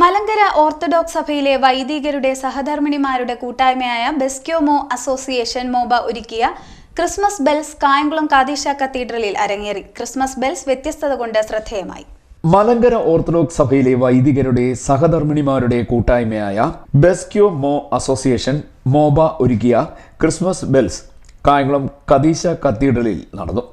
Malankara orthodox സഭയിലെ വൈദികരുടെ സഹധർമ്മിണിമാരുടെ കൂട്ടായ്മയായ ബെസ്ക്യോമോ അസോസിയേഷൻ മോബ ഒരുക്കിയ ക്രിസ്മസ് ബെൽസ് കായംകുളം കാതീശ കത്തീഡ്രലിൽ അരങ്ങേറി. ക്രിസ്മസ് ബെൽസ് വ്യത്യസ്തത കൊണ്ട് ശ്രദ്ധേയമായി. മലങ്കര ഓർത്തഡോക്സ് സഭയിലെ വൈദികരുടെ സഹധർമ്മിണിമാരുടെ കൂട്ടായ്മയായ ബെസ്ക്യോ മോ അസോസിയേഷൻ മോബ ഒരുക്കിയ ക്രിസ്മസ് ബെൽസ് കായംകുളം കദീശ കത്തീഡ്രലിൽ നടന്നു.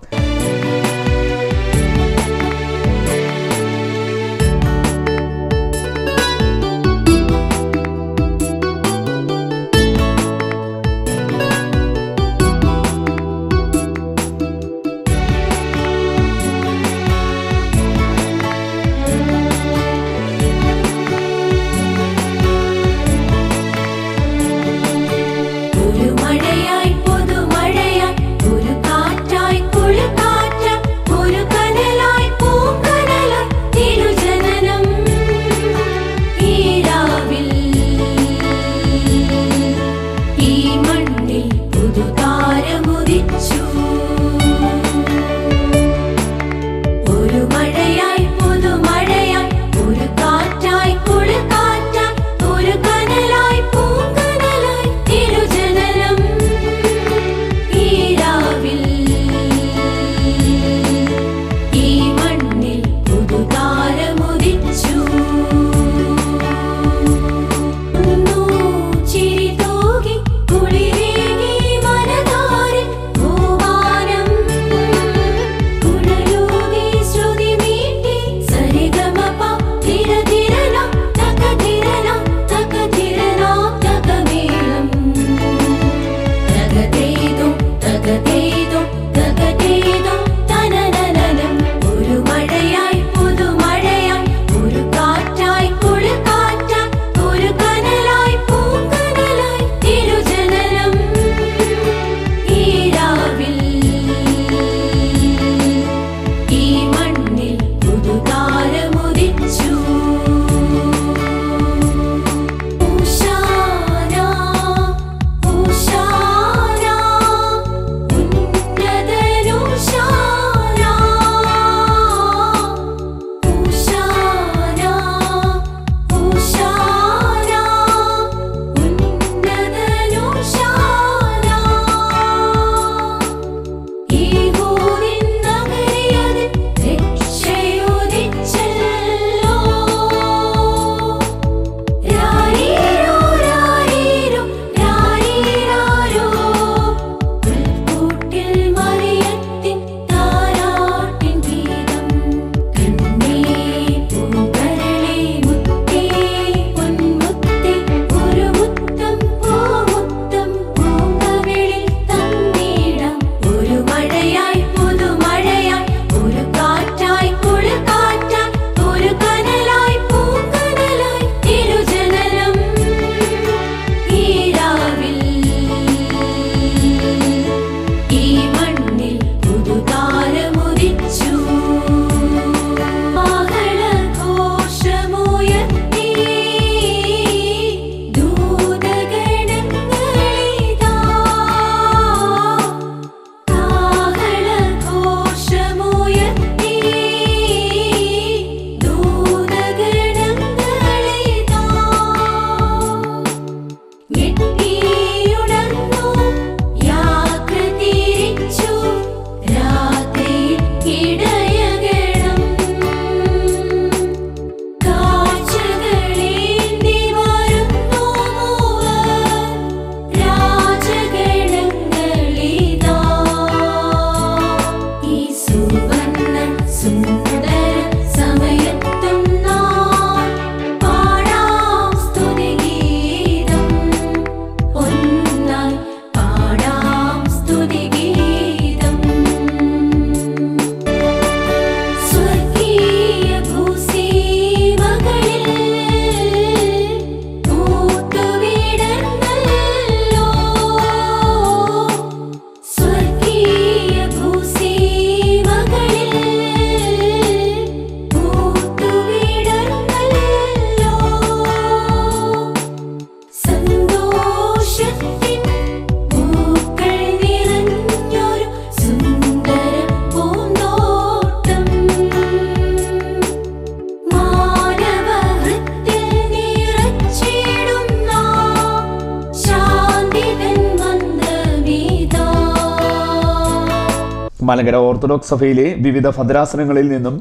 മലങ്കര ഓർത്തഡോക്സ് സഭയിലെ വിവിധ ഭദ്രാസനങ്ങളിൽ നിന്നും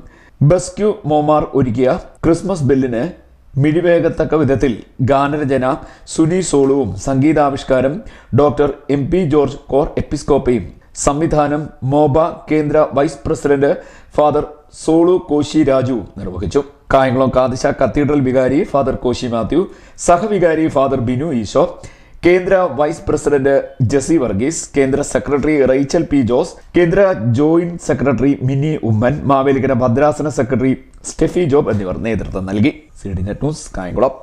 ബസ്ക്യു മോമാർ ഒരുക്കിയ ക്രിസ്മസ് ബെല്ലിന് മിഴിവേകത്തക്ക വിധത്തിൽ ഗാനരചന സുനി സോളുവും സംഗീതാവിഷ്കാരം doctor M P George core എപ്പിസ്കോപ്പയും സംവിധാനം മോബ കേന്ദ്ര vice president father Solu Koshy Raju നിർവഹിച്ചു. കായംകുളം കാതിശ കത്തീഡ്രൽ വികാരി ഫാദർ കോശി മാത്യു സഹവികാരി ഫാദർ ബിനു ഈശോ കേന്ദ്ര വൈസ് പ്രസിഡന്റ് ജെസി വർഗീസ് കേന്ദ്ര സെക്രട്ടറി റൈച്ചൽ പി ജോസ് കേന്ദ്ര ജോയിന്റ് സെക്രട്ടറി മിനി ഉമ്മൻ മാവേലിക്കര ഭദ്രാസന സെക്രട്ടറി സ്റ്റെഫി ജോബ് എന്നിവർ നേതൃത്വം നൽകി. C D net news Kayamkulam.